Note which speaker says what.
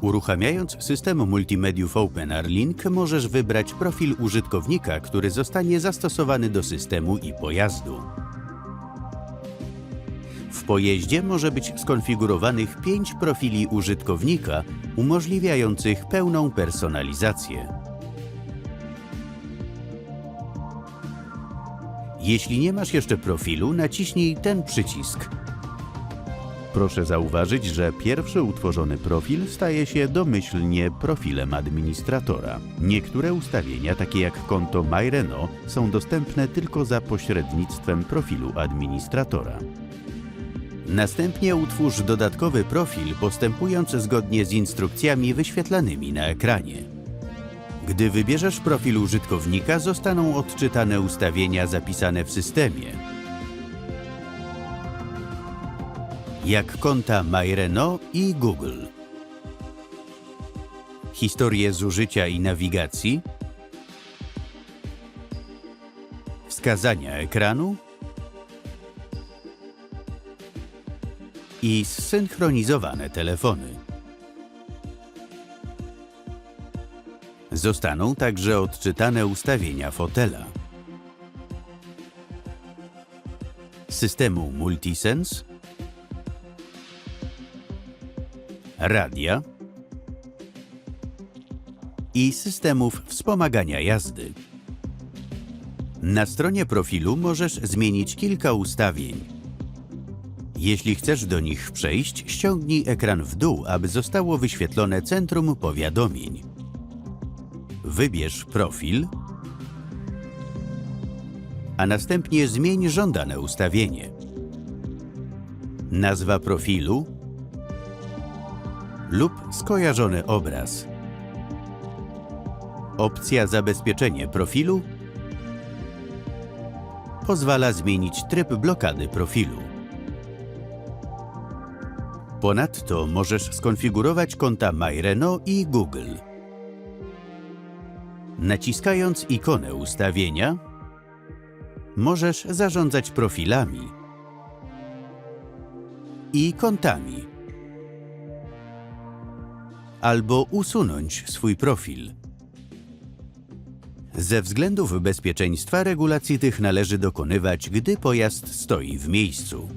Speaker 1: Uruchamiając system multimediów OpenRLink możesz wybrać profil użytkownika, który zostanie zastosowany do systemu i pojazdu. W pojeździe może być skonfigurowanych 5 profili użytkownika umożliwiających pełną personalizację. Jeśli nie masz jeszcze profilu, naciśnij ten przycisk. Proszę zauważyć, że pierwszy utworzony profil staje się domyślnie profilem administratora. Niektóre ustawienia, takie jak konto MyReno, są dostępne tylko za pośrednictwem profilu administratora. Następnie utwórz dodatkowy profil, postępując zgodnie z instrukcjami wyświetlanymi na ekranie. Gdy wybierzesz profil użytkownika, zostaną odczytane ustawienia zapisane w systemie. Jak konta MyReno i Google. Historię zużycia i nawigacji. Wskazania ekranu. I zsynchronizowane telefony. Zostaną także odczytane ustawienia fotela. Systemu Multisense, radia i systemów wspomagania jazdy. Na stronie profilu możesz zmienić kilka ustawień. Jeśli chcesz do nich przejść, ściągnij ekran w dół, aby zostało wyświetlone centrum powiadomień. Wybierz profil, a następnie zmień żądane ustawienie. Nazwa profilu lub skojarzony obraz. Opcja Zabezpieczenie profilu pozwala zmienić tryb blokady profilu. Ponadto możesz skonfigurować konta MyReno i Google. Naciskając ikonę ustawienia, możesz zarządzać profilami i kontami, albo usunąć swój profil. Ze względów bezpieczeństwa regulacji tych należy dokonywać, gdy pojazd stoi w miejscu.